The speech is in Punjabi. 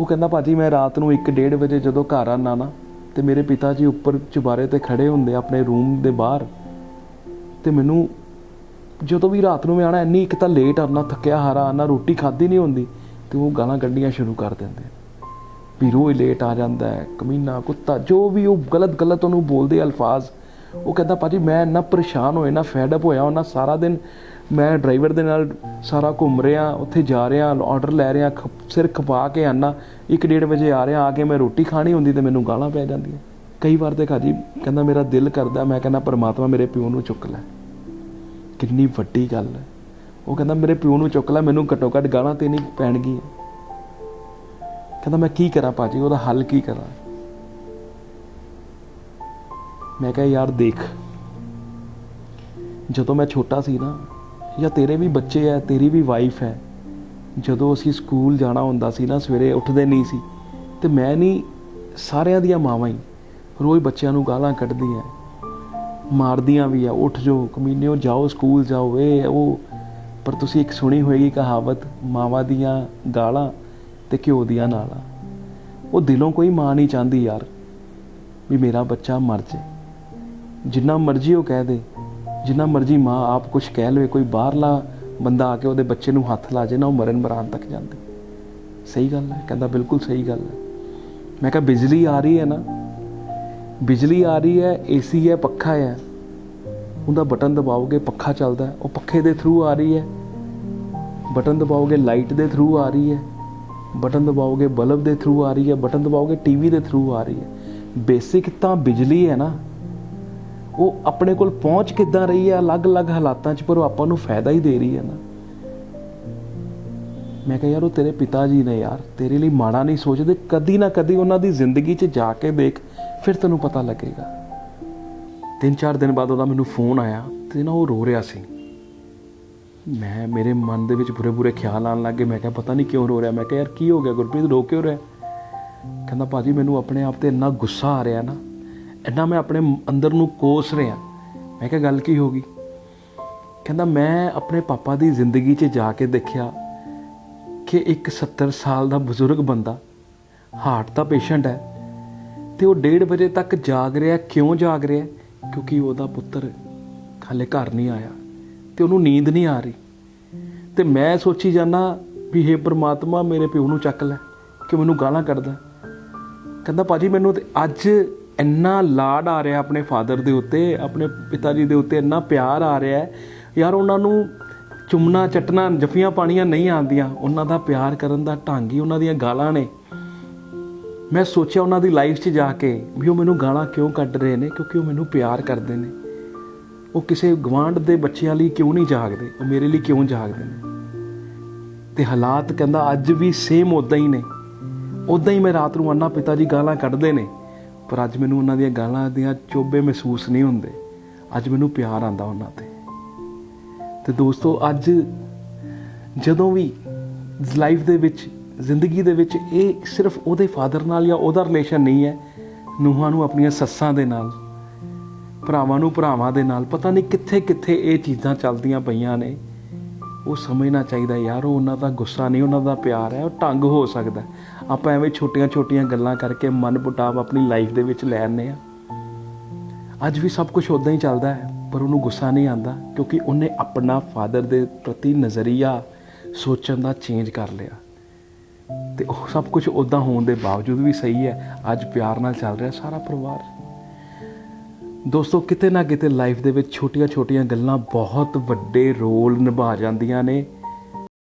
ਉਹ ਕਹਿੰਦਾ, ਭਾਜੀ, ਮੈਂ ਰਾਤ ਨੂੰ 1:30 ਵਜੇ ਜਦੋਂ ਘਰ ਆਨਾ ਨਾ, ਤੇ ਮੇਰੇ ਪਿਤਾ ਜੀ ਉੱਪਰ ਚੁਬਾਰੇ ਤੇ ਖੜੇ ਹੁੰਦੇ ਆਪਣੇ ਰੂਮ ਦੇ ਬਾਹਰ, ਤੇ ਮੈਨੂੰ ਜਦੋਂ ਵੀ ਰਾਤ ਨੂੰ ਮੈਂ ਆਣਾ ਇੰਨੀ ਇੱਕ ਤਾਂ ਲੇਟ ਆਉਣਾ ਥੱਕਿਆ ਹਾਰਾ ਆਉਣਾ ਰੋਟੀ ਖਾਧੀ ਨਹੀਂ ਹੁੰਦੀ, ਤੇ ਉਹ ਗਾਲਾਂ ਕੱਢਣੀਆਂ ਸ਼ੁਰੂ ਕਰ ਦਿੰਦੇ ਵੀ ਰੋਜ਼ ਲੇਟ ਆ ਜਾਂਦਾ ਹੈ, ਕਮੀਨਾ ਕੁੱਤਾ, ਜੋ ਵੀ ਉਹ ਗਲਤ ਗਲਤ ਉਹਨੂੰ ਬੋਲਦੇ ਅਲਫਾਜ਼ ਉਹ ਕਹਿੰਦਾ, ਭਾਜੀ, ਮੈਂ ਇੰਨਾ ਪਰੇਸ਼ਾਨ ਹੋਇਆ ਨਾ ਫੈਡ ਅਪ ਹੋਇਆ, ਉਹਨਾਂ ਸਾਰਾ ਦਿਨ ਮੈਂ ਡਰਾਈਵਰ ਦੇ ਨਾਲ ਸਾਰਾ ਘੁੰਮ ਰਿਹਾ, ਉੱਥੇ ਜਾ ਰਿਹਾ ਆਰਡਰ ਲੈ ਰਿਹਾ ਖ- ਸਿਰ ਖਪਾ ਕੇ ਆਨਾ 1:30 ਵਜੇ ਆ ਰਿਹਾ, ਆ ਕੇ ਮੈਂ ਰੋਟੀ ਖਾਣੀ ਹੁੰਦੀ ਤੇ ਮੈਨੂੰ ਗਾਲਾਂ ਪੈ ਜਾਂਦੀਆਂ। ਕਈ ਵਾਰ ਤੇ ਖਾਜੀ ਕਹਿੰਦਾ, ਮੇਰਾ ਦਿਲ ਕਰਦਾ, ਮੈਂ ਕਹਿੰਦਾ, ਪਰਮਾਤਮਾ ਮੇਰੇ ਪਿਓ ਨੂੰ ਚੁੱਕ ਲੈ। ਕਿੰਨੀ ਵੱਡੀ ਗੱਲ ਹੈ। ਉਹ ਕਹਿੰਦਾ, ਮੇਰੇ ਪਿਓ ਨੂੰ ਚੁੱਕ ਲੈ, ਮੈਨੂੰ ਘੱਟੋ ਘੱਟ ਗਾਲਾਂ ਤੇ ਨਹੀਂ ਪੈਣਗੀਆਂ। ਕਹਿੰਦਾ, ਮੈਂ ਕੀ ਕਰਾਂ ਭਾਜੀ? ਉਹਦਾ ਹੱਲ ਕੀ ਕਰਾਂ? ਮੈਂ ਕਿਹਾ, ਯਾਰ ਦੇਖ, ਜਦੋਂ ਮੈਂ ਛੋਟਾ ਸੀ ਨਾ, ਜਾਂ ਤੇਰੇ ਵੀ ਬੱਚੇ ਐ, ਤੇਰੀ ਵੀ ਵਾਈਫ ਹੈ ਜਦੋਂ ਅਸੀਂ ਸਕੂਲ ਜਾਣਾ ਹੁੰਦਾ ਸੀ ਨਾ, ਸਵੇਰੇ ਉੱਠਦੇ ਨਹੀਂ ਸੀ, ਤੇ ਮੈਂ ਨਹੀਂ ਸਾਰਿਆਂ ਦੀਆਂ ਮਾਵਾਂ ਹੀ ਰੋਜ਼ ਬੱਚਿਆਂ ਨੂੰ ਗਾਲਾਂ ਕੱਢਦੀਆਂ ਮਾਰਦੀਆਂ ਵੀ ਆ, ਉੱਠ ਜੋ ਕਮੀਨਿਓ ਜਾਓ, ਸਕੂਲ ਜਾਓ, ਇਹ, ਉਹ, ਪਰ ਤੁਸੀਂ ਇੱਕ ਸੁਣੀ ਹੋਏਗੀ ਕਹਾਵਤ, ਮਾਵਾਂ ਦੀਆਂ ਗਾਲਾਂ ਤੇ ਘਿਓ ਦੀਆਂ ਨਾਲਾਂ। ਉਹ ਦਿਲੋਂ ਕੋਈ ਮਾਂ ਨਹੀਂ ਚਾਹੁੰਦੀ ਯਾਰ ਵੀ ਮੇਰਾ ਬੱਚਾ ਮਰ ਜਾਏ। ਜਿੰਨਾ ਮਰਜ਼ੀ ਉਹ ਕਹਿ ਦੇ, ਜਿੰਨਾ ਮਰਜ਼ੀ ਮਾਂ ਆਪ ਕੁਝ ਕਹਿ ਲਵੇ, ਕੋਈ ਬਾਹਰਲਾ ਬੰਦਾ ਆ ਕੇ ਉਹਦੇ ਬੱਚੇ ਨੂੰ ਹੱਥ ਲਾ ਜੇ ਨਾ, ਉਹ ਮਰਨ ਮਰਾਨ ਤੱਕ ਜਾਂਦੇ। ਸਹੀ ਗੱਲ ਹੈ, ਕਹਿੰਦਾ ਬਿਲਕੁਲ ਸਹੀ ਗੱਲ ਹੈ। ਮੈਂ ਕਿਹਾ ਬਿਜਲੀ ਆ ਰਹੀ ਹੈ ਨਾ, ਬਿਜਲੀ ਆ ਰਹੀ ਹੈ ਏਸੀ ਹੈ, ਪੱਖਾ ਹੈ, ਉਹਦਾ ਬਟਨ ਦਬਾਓਗੇ, ਪੱਖਾ ਚੱਲਦਾ ਉਹ ਪੱਖੇ ਦੇ ਥਰੂ ਆ ਰਹੀ ਹੈ। ਬਟਨ ਦਬਾਓਗੇ ਲਾਈਟ ਦੇ ਥਰੂ ਆ ਰਹੀ ਹੈ। ਬਟਨ ਦਬਾਓਗੇ ਬਲਬ ਦੇ ਥਰੂ ਆ ਰਹੀ ਹੈ, ਬਟਨ ਦਬਾਓਗੇ ਟੀਵੀ ਦੇ ਥਰੂ ਆ ਰਹੀ ਹੈ। ਬੇਸਿਕ ਤਾਂ ਬਿਜਲੀ ਹੈ ਨਾ ਉਹ ਆਪਣੇ ਕੋਲ ਪਹੁੰਚ ਕਿੱਦਾਂ ਰਹੀ ਹੈ? ਅਲੱਗ-ਅਲੱਗ ਹਾਲਾਤਾਂ 'ਚ ਪਰ ਉਹ ਆਪਾਂ ਨੂੰ ਫਾਇਦਾ ਹੀ ਦੇ ਰਹੀ ਹੈ ਨਾ। ਮੈਂ ਕਿਹਾ, ਯਾਰ, ਉਹ ਤੇਰੇ ਪਿਤਾ ਜੀ ਨੇ ਯਾਰ, ਤੇਰੇ ਲਈ ਮਾੜਾ ਨਹੀਂ ਸੋਚਦੇ। ਕਦੀ ਨਾ ਕਦੀ ਉਹਨਾਂ ਦੀ ਜ਼ਿੰਦਗੀ 'ਚ ਜਾ ਕੇ ਦੇਖ ਫਿਰ ਤੈਨੂੰ ਪਤਾ ਲੱਗੇਗਾ। ਤਿੰਨ ਚਾਰ ਦਿਨ ਬਾਅਦ ਉਹਦਾ ਮੈਨੂੰ ਫੋਨ ਆਇਆ ਤੇ ਨਾ ਉਹ ਰੋ ਰਿਹਾ ਸੀ। ਮੈਂ, ਮੇਰੇ ਮਨ ਦੇ ਵਿੱਚ ਬੁਰੇ ਬੁਰੇ ਖਿਆਲ ਆਉਣ ਲੱਗੇ ਮੈਂ ਕਿਹਾ, ਪਤਾ ਨਹੀਂ ਕਿਉਂ ਰੋ ਰਿਹਾ? ਮੈਂ ਕਿਹਾ, ਯਾਰ, ਕੀ ਹੋ ਗਿਆ? ਗੁਰਪ੍ਰੀਤ ਰੋ ਕਿਉਂ ਰਿਹਾ? ਕਹਿੰਦਾ, ਭਾਜੀ, ਮੈਨੂੰ ਆਪਣੇ ਆਪ ਤੇ ਇੰਨਾ ਗੁੱਸਾ ਆ ਰਿਹਾ ਨਾ ਇੰਨਾ ਮੈਂ ਆਪਣੇ ਅੰਦਰ ਨੂੰ ਕੋਸ ਰਿਹਾ। ਮੈਂ ਕਿਹਾ, ਗੱਲ ਕੀ ਹੋ ਗਈ? ਕਹਿੰਦਾ, ਮੈਂ ਆਪਣੇ ਪਾਪਾ ਦੀ ਜ਼ਿੰਦਗੀ 'ਚ ਜਾ ਕੇ ਦੇਖਿਆ ਕਿ ਇੱਕ 70 ਸਾਲ ਦਾ ਬਜ਼ੁਰਗ ਬੰਦਾ ਹਾਰਟ ਦਾ ਪੇਸ਼ੈਂਟ ਹੈ ਤੇ ਉਹ 1:30 ਵਜੇ ਤੱਕ ਜਾਗ ਰਿਹਾ। ਕਿਉਂ ਜਾਗ ਰਿਹਾ? ਕਿਉਂਕਿ ਉਹਦਾ ਪੁੱਤਰ ਹਾਲੇ ਘਰ ਨਹੀਂ ਆਇਆ ਤੇ ਉਹਨੂੰ ਨੀਂਦ ਨਹੀਂ ਆ ਰਹੀ। ਤੇ ਮੈਂ ਸੋਚੀ ਜਾਣਾ ਵੀ ਹੇ ਪ੍ਰਮਾਤਮਾ, ਮੇਰੇ ਪਿਓ ਨੂੰ ਚੱਕ ਲੈ ਕਿ ਮੈਨੂੰ ਗਾਲਾਂ ਕੱਢਦਾ। ਕਹਿੰਦਾ, ਭਾਜੀ, ਮੈਨੂੰ ਤੇ ਅੱਜ ਇੰਨਾ ਲਾਡ ਆ ਰਿਹਾ ਆਪਣੇ ਫਾਦਰ ਦੇ ਉੱਤੇ, ਆਪਣੇ ਪਿਤਾ ਜੀ ਦੇ ਉੱਤੇ ਇੰਨਾ ਪਿਆਰ ਆ ਰਿਹਾ ਯਾਰ ਉਹਨਾਂ ਨੂੰ ਚੁੰਮਣਾ, ਚਟਣਾ, ਜਫੀਆਂ ਪਾਣੀਆਂ ਨਹੀਂ ਆਉਂਦੀਆਂ। ਉਹਨਾਂ ਦਾ ਪਿਆਰ ਕਰਨ ਦਾ ਢੰਗ ਹੀ ਉਹਨਾਂ ਦੀਆਂ ਗਾਲਾਂ ਨੇ। ਮੈਂ ਸੋਚਿਆ ਉਹਨਾਂ ਦੀ ਲਾਈਫ 'ਚ ਜਾ ਕੇ ਵੀ ਉਹ ਮੈਨੂੰ ਗਾਲਾਂ ਕਿਉਂ ਕੱਢ ਰਹੇ ਨੇ, ਕਿਉਂਕਿ ਉਹ ਮੈਨੂੰ ਪਿਆਰ ਕਰਦੇ ਨੇ। ਉਹ ਕਿਸੇ ਗਵਾਂਢ ਦੇ ਬੱਚਿਆਂ ਲਈ ਕਿਉਂ ਨਹੀਂ ਜਾਗਦੇ? ਉਹ ਮੇਰੇ ਲਈ ਕਿਉਂ ਜਾਗਦੇ ਨੇ? ਤੇ ਹਾਲਾਤ ਕਹਿੰਦਾ ਅੱਜ ਵੀ ਸੇਮ ਉਦਾਂ ਹੀ ਨੇ। ਉਦਾਂ ਹੀ ਮੈਂ ਰਾਤ ਨੂੰ ਅੰਨਾ ਪਿਤਾ ਜੀ ਗਾਲਾਂ ਕੱਢਦੇ ਨੇ। ਪਰ ਅੱਜ ਮੈਨੂੰ ਉਹਨਾਂ ਦੀਆਂ ਗਾਲਾਂ ਦੀਆਂ ਚੋਬੇ ਮਹਿਸੂਸ ਨਹੀਂ ਹੁੰਦੇ। ਅੱਜ ਮੈਨੂੰ ਪਿਆਰ ਆਂਦਾ ਉਹਨਾਂ ਤੇ। ਤੇ ਦੋਸਤੋ, ਅੱਜ ਜਦੋਂ ਵੀ ਲਾਈਫ ਦੇ ਵਿੱਚ, ਜ਼ਿੰਦਗੀ ਦੇ ਵਿੱਚ ਇਹ ਸਿਰਫ ਉਹਦੇ ਫਾਦਰ ਨਾਲ ਜਾਂ ਉਹਦਾ ਰਿਲੇਸ਼ਨ ਨਹੀਂ ਹੈ, ਨੂੰਹਾਂ ਨੂੰ ਆਪਣੀਆਂ ਸੱਸਾਂ ਦੇ ਨਾਲ, ਭਰਾਵਾਂ ਨੂੰ ਭਰਾਵਾਂ ਦੇ ਨਾਲ, ਪਤਾ ਨਹੀਂ ਕਿੱਥੇ ਕਿੱਥੇ ਇਹ ਚੀਜ਼ਾਂ ਚੱਲਦੀਆਂ ਪਈਆਂ ਨੇ। ਉਹ ਸਮਝਣਾ ਚਾਹੀਦਾ ਯਾਰ, ਉਹ ਉਹਨਾਂ ਦਾ ਗੁੱਸਾ ਨਹੀਂ, ਉਹਨਾਂ ਦਾ ਪਿਆਰ ਹੈ, ਉਹ ਢੰਗ ਹੋ ਸਕਦਾ ਆਪਾਂ ਐਵੇਂ ਛੋਟੀਆਂ-ਛੋਟੀਆਂ ਗੱਲਾਂ ਕਰਕੇ ਮਨ ਪੁਟਾਵ ਆਪਣੀ ਲਾਈਫ ਦੇ ਵਿੱਚ ਲੈ ਆਉਂਦੇ ਆ ਅੱਜ ਵੀ ਸਭ ਕੁਝ ਉਦਾਂ ਹੀ ਚੱਲਦਾ ਹੈ, ਪਰ ਉਹਨੂੰ ਗੁੱਸਾ ਨਹੀਂ ਆਂਦਾ ਕਿਉਂਕਿ ਉਹਨੇ ਆਪਣਾ ਫਾਦਰ ਦੇ ਪ੍ਰਤੀ ਨਜ਼ਰੀਆ ਸੋਚਣ ਦਾ ਚੇਂਜ ਕਰ ਲਿਆ। ਤੇ ਉਹ ਸਭ ਕੁਝ ਉਦਾਂ ਹੋਣ ਦੇ ਬਾਵਜੂਦ ਵੀ ਸਹੀ ਹੈ, ਅੱਜ ਪਿਆਰ ਨਾਲ ਚੱਲ ਰਿਹਾ ਸਾਰਾ ਪਰਿਵਾਰ। ਦੋਸਤੋ, ਕਿਤੇ ਨਾ ਕਿਤੇ ਲਾਈਫ ਦੇ ਵਿੱਚ ਛੋਟੀਆਂ-ਛੋਟੀਆਂ ਗੱਲਾਂ ਬਹੁਤ ਵੱਡੇ ਰੋਲ ਨਿਭਾ ਜਾਂਦੀਆਂ ਨੇ।